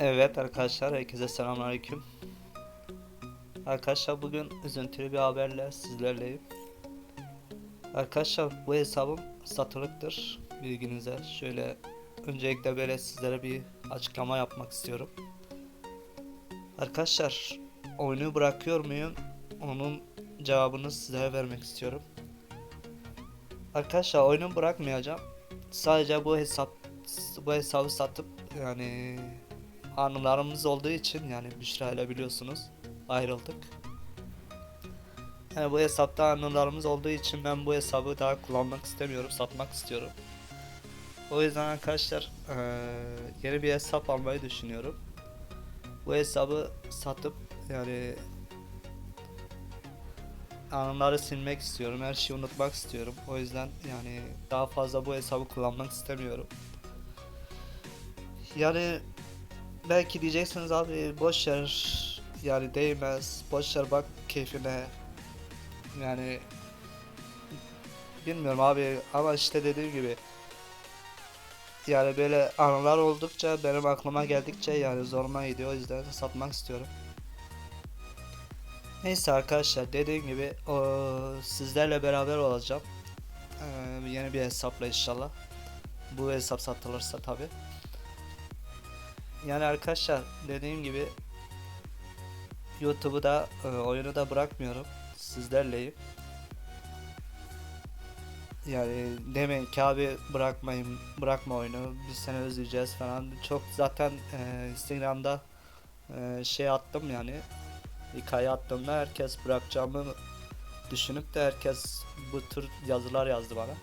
Evet arkadaşlar herkese selamünaleyküm. Arkadaşlar bugün üzüntülü bir haberle sizlerleyim. Arkadaşlar bu hesabım satılıktır bilginize. Şöyle öncelikle böyle sizlere bir açıklama yapmak istiyorum. Arkadaşlar oyunu bırakıyor muyum? Onun cevabını sizlere vermek istiyorum. Arkadaşlar oyunu bırakmayacağım. Sadece bu hesap bu hesabı satıp yani anılarımız olduğu için yani Büşra ile biliyorsunuz ayrıldık. Yani bu hesapta anılarımız olduğu için ben bu hesabı daha kullanmak istemiyorum, satmak istiyorum. O yüzden arkadaşlar eee, yeni bir hesap almayı düşünüyorum. Bu hesabı satıp yani anıları silmek istiyorum, her şeyi unutmak istiyorum. O yüzden yani daha fazla bu hesabı kullanmak istemiyorum. Yani belki diyeceksiniz abi boş ver yani değmez boş ver bak keyfine yani bilmiyorum abi ama işte dediğim gibi yani böyle anılar oldukça benim aklıma geldikçe yani zoruma gidiyor o yüzden satmak istiyorum. Neyse arkadaşlar dediğim gibi o, sizlerle beraber olacağım. Ee, yeni bir hesapla inşallah. Bu hesap satılırsa tabi. Yani arkadaşlar dediğim gibi YouTube'u da e, oyunu da bırakmıyorum. Sizlerleyim. Yani demeyin ki abi bırakmayın bırakma oyunu bir sene özleyeceğiz falan. Çok zaten e, Instagram'da e, şey attım yani hikaye attığımda herkes bırakacağımı düşünüp de herkes bu tür yazılar yazdı bana.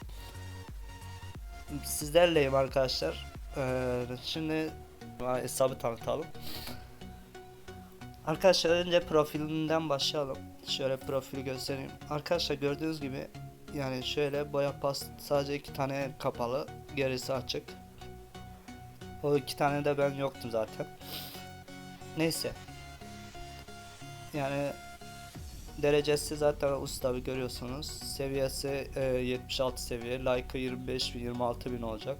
Sizlerleyim arkadaşlar. Ee, şimdi hesabı tanıtalım. Arkadaşlar önce profilinden başlayalım. Şöyle profili göstereyim. Arkadaşlar gördüğünüz gibi yani şöyle boya pas sadece iki tane kapalı, gerisi açık. O iki tane de ben yoktum zaten. Neyse. Yani derecesi zaten usta bir görüyorsunuz. Seviyesi e, 76 seviye. Like'ı 25 bin 26 bin olacak.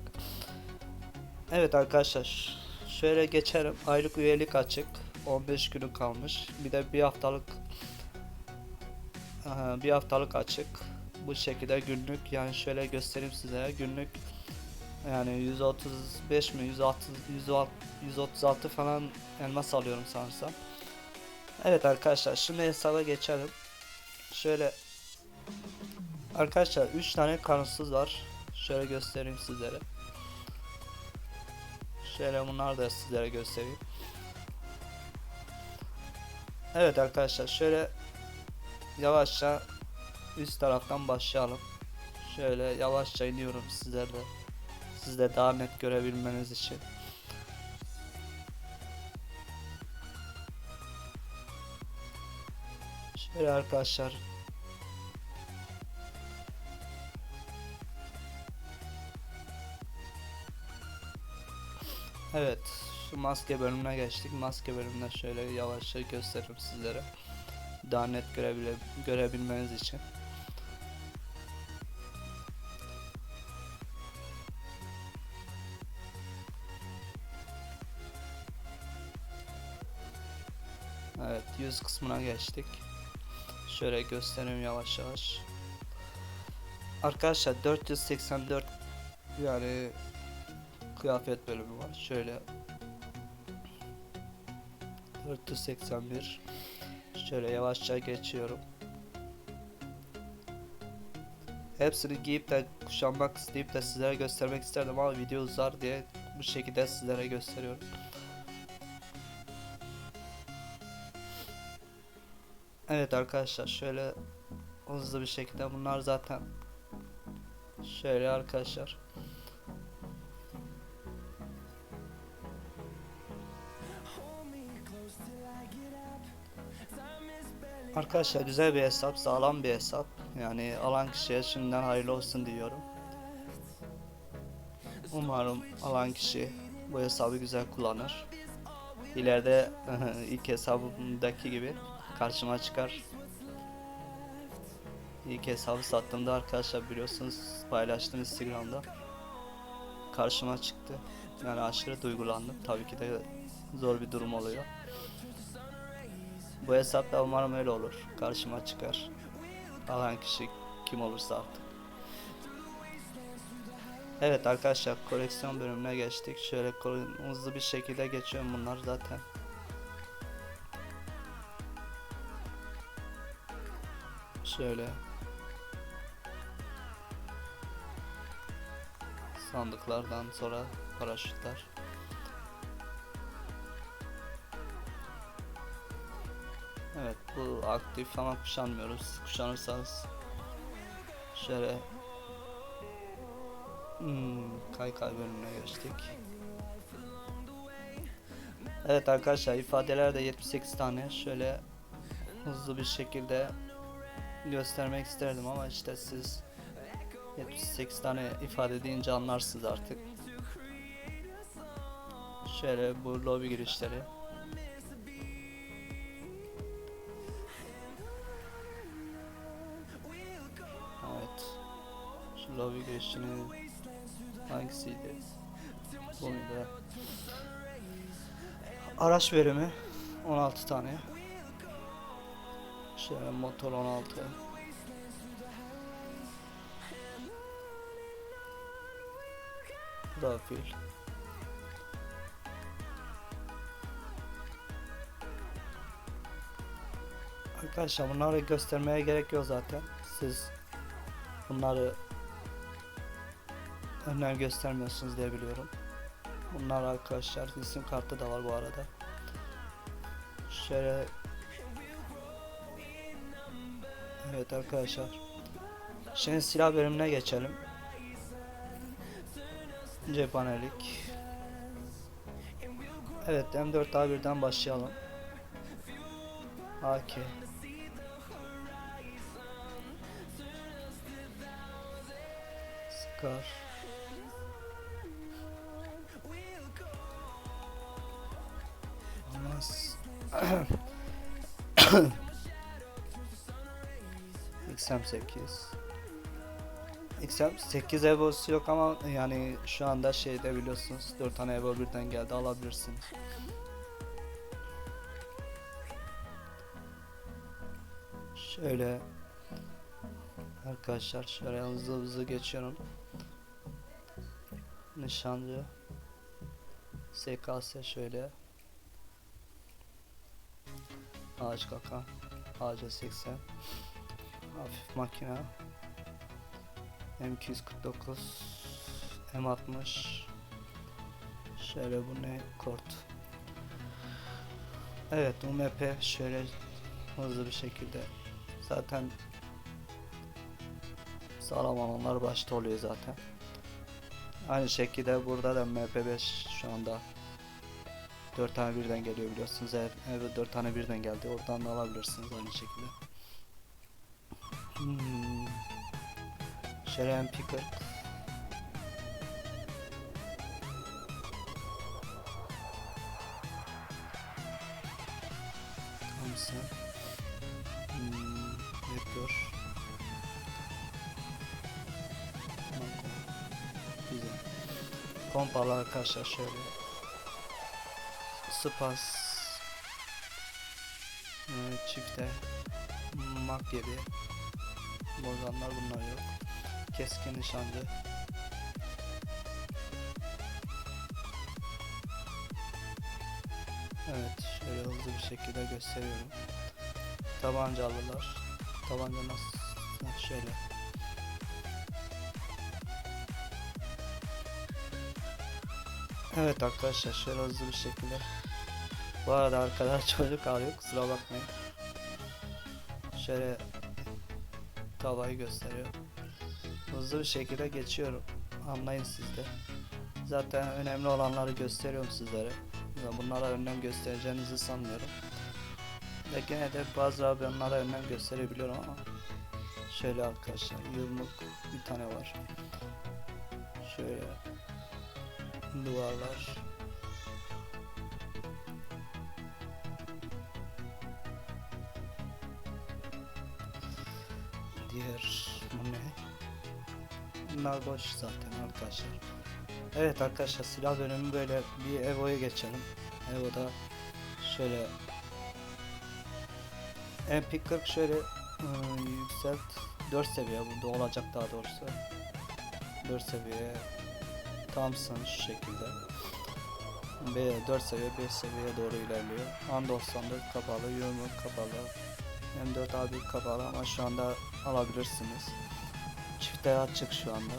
Evet arkadaşlar şöyle geçerim. Aylık üyelik açık. 15 günü kalmış. Bir de bir haftalık bir haftalık açık. Bu şekilde günlük yani şöyle göstereyim size. Günlük yani 135 mi 160 106 136 falan elmas alıyorum sanırsam. Evet arkadaşlar şimdi hesaba geçelim. Şöyle Arkadaşlar 3 tane kanunsuz var. Şöyle göstereyim sizlere. Şöyle bunlar da sizlere göstereyim. Evet arkadaşlar şöyle yavaşça üst taraftan başlayalım. Şöyle yavaşça iniyorum sizlerle. Siz de daha net görebilmeniz için. Şöyle arkadaşlar Evet, şu maske bölümüne geçtik. Maske bölümüne şöyle yavaşça gösteririm sizlere. Daha net görebile görebilmeniz için. Evet, yüz kısmına geçtik. Şöyle göstereyim yavaş yavaş. Arkadaşlar 484 yani kıyafet bölümü var. Şöyle 481 Şöyle yavaşça geçiyorum. Hepsini giyip de kuşanmak isteyip de sizlere göstermek isterdim ama video uzar diye bu şekilde sizlere gösteriyorum. Evet arkadaşlar şöyle hızlı bir şekilde bunlar zaten şöyle arkadaşlar. Arkadaşlar güzel bir hesap, sağlam bir hesap. Yani alan kişiye şimdiden hayırlı olsun diyorum. Umarım alan kişi bu hesabı güzel kullanır. İleride ilk hesabımdaki gibi karşıma çıkar. İlk hesabı sattığımda arkadaşlar biliyorsunuz paylaştım Instagram'da. Karşıma çıktı. Yani aşırı duygulandım. Tabii ki de zor bir durum oluyor. Bu hesapta umarım öyle olur. Karşıma çıkar. Alan kişi kim olursa artık. Evet arkadaşlar koleksiyon bölümüne geçtik. Şöyle hızlı bir şekilde geçiyorum bunlar zaten. Şöyle. Sandıklardan sonra paraşütler. Evet bu aktif ama kuşanmıyoruz. Kuşanırsanız şöyle hmm, kaykay bölümüne geçtik. Evet arkadaşlar ifadeler de 78 tane. Şöyle hızlı bir şekilde göstermek isterdim ama işte siz 78 tane ifade deyince anlarsınız artık. Şöyle bu lobi girişleri. Lobi girişini hangisiydi? Muydu? Araç verimi 16 tane. Şöyle motor 16. Profil. Arkadaşlar bunları göstermeye gerek yok zaten. Siz bunları önem göstermiyorsunuz diye biliyorum. Bunlar arkadaşlar isim kartı da var bu arada. Şöyle Evet arkadaşlar. Şimdi silah bölümüne geçelim. Cephanelik. Evet M4A1'den başlayalım. AK. Scar. Olmaz. XM8 XM8 Evo'su yok ama yani şu anda şeyde biliyorsunuz 4 tane Evo birden geldi alabilirsiniz. Şöyle Arkadaşlar şöyle hızlı hızlı geçiyorum. Nişancı SKS şöyle Ağaç kaka. Ağaca 80 Hafif makine. M249 M60 Şöyle bu ne? Kort. Evet UMP şöyle hızlı bir şekilde. Zaten sağlam olanlar başta oluyor zaten. Aynı şekilde burada da MP5 şu anda 4 tane birden geliyor biliyorsunuz eğer, eğer 4 tane birden geldi oradan da alabilirsiniz aynı şekilde hmm. şöyle MP40 Thompson hmm. Tamam. Güzel. Pompalar arkadaşlar şöyle. Spas. Ee, çifte. Mak gibi. Bozanlar bunlar yok. Keskin nişancı. Evet şöyle hızlı bir şekilde gösteriyorum. Tabancalılar. Tabanca nasıl? Şöyle. Evet arkadaşlar şöyle hızlı bir şekilde. Bu arada arkada çocuk ağlıyor kusura bakmayın. Şöyle tavayı gösteriyor. Hızlı bir şekilde geçiyorum. Anlayın siz de. Zaten önemli olanları gösteriyorum sizlere. Bunlara önem göstereceğinizi sanmıyorum. Ve gene de bazı abi onlara önem gösterebiliyorum ama şöyle arkadaşlar yumruk bir tane var. Şöyle duvarlar. Diğer bu ne? Bunlar boş zaten arkadaşlar. Evet arkadaşlar silah bölümü böyle bir Evo'ya geçelim. Evo'da şöyle MP40 şöyle ıı, yükselt 4 seviye burada olacak daha doğrusu 4 seviye Thompson şu şekilde B 4 seviye 5 seviyeye doğru ilerliyor An94 kapalı yumruk kapalı M4 A1 kapalı ama şu anda alabilirsiniz. Çifte açık şu anda.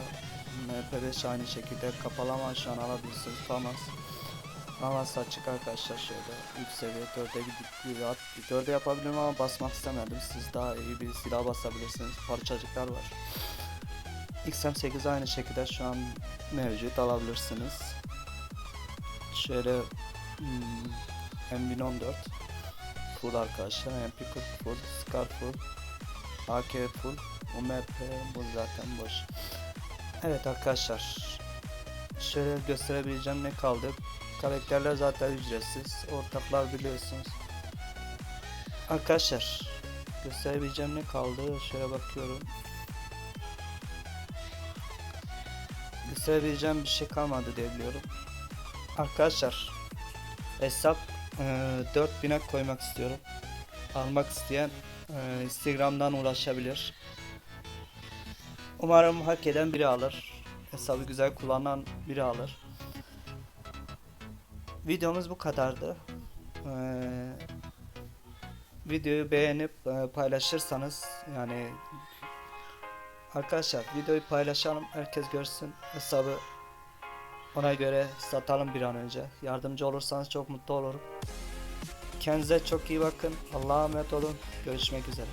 MP5 aynı şekilde kapalı ama şu an alabilirsiniz. Famas Famas açık arkadaşlar şöyle ilk seviye 4'e gidip bir at 4'e yapabilirim ama basmak istemedim. Siz daha iyi bir silah basabilirsiniz. Parçacıklar var. XM8 aynı şekilde şu an mevcut. Alabilirsiniz. Şöyle hmm, M1014 full arkadaşlar. MP40 full Scar full AK full UMP bu zaten boş. Evet arkadaşlar şöyle gösterebileceğim ne kaldı? Karakterler zaten ücretsiz ortaklar biliyorsunuz. Arkadaşlar gösterebileceğim ne kaldı? Şöyle bakıyorum. Gösterebileceğim bir şey kalmadı diye biliyorum. Arkadaşlar hesap e, 4000'e koymak istiyorum almak isteyen e, instagramdan ulaşabilir Umarım hak eden biri alır. Hesabı güzel kullanan biri alır. Videomuz bu kadardı. Ee, videoyu beğenip e, paylaşırsanız yani arkadaşlar videoyu paylaşalım herkes görsün hesabı ona göre satalım bir an önce. Yardımcı olursanız çok mutlu olurum. Kendinize çok iyi bakın. Allah'a emanet olun. Görüşmek üzere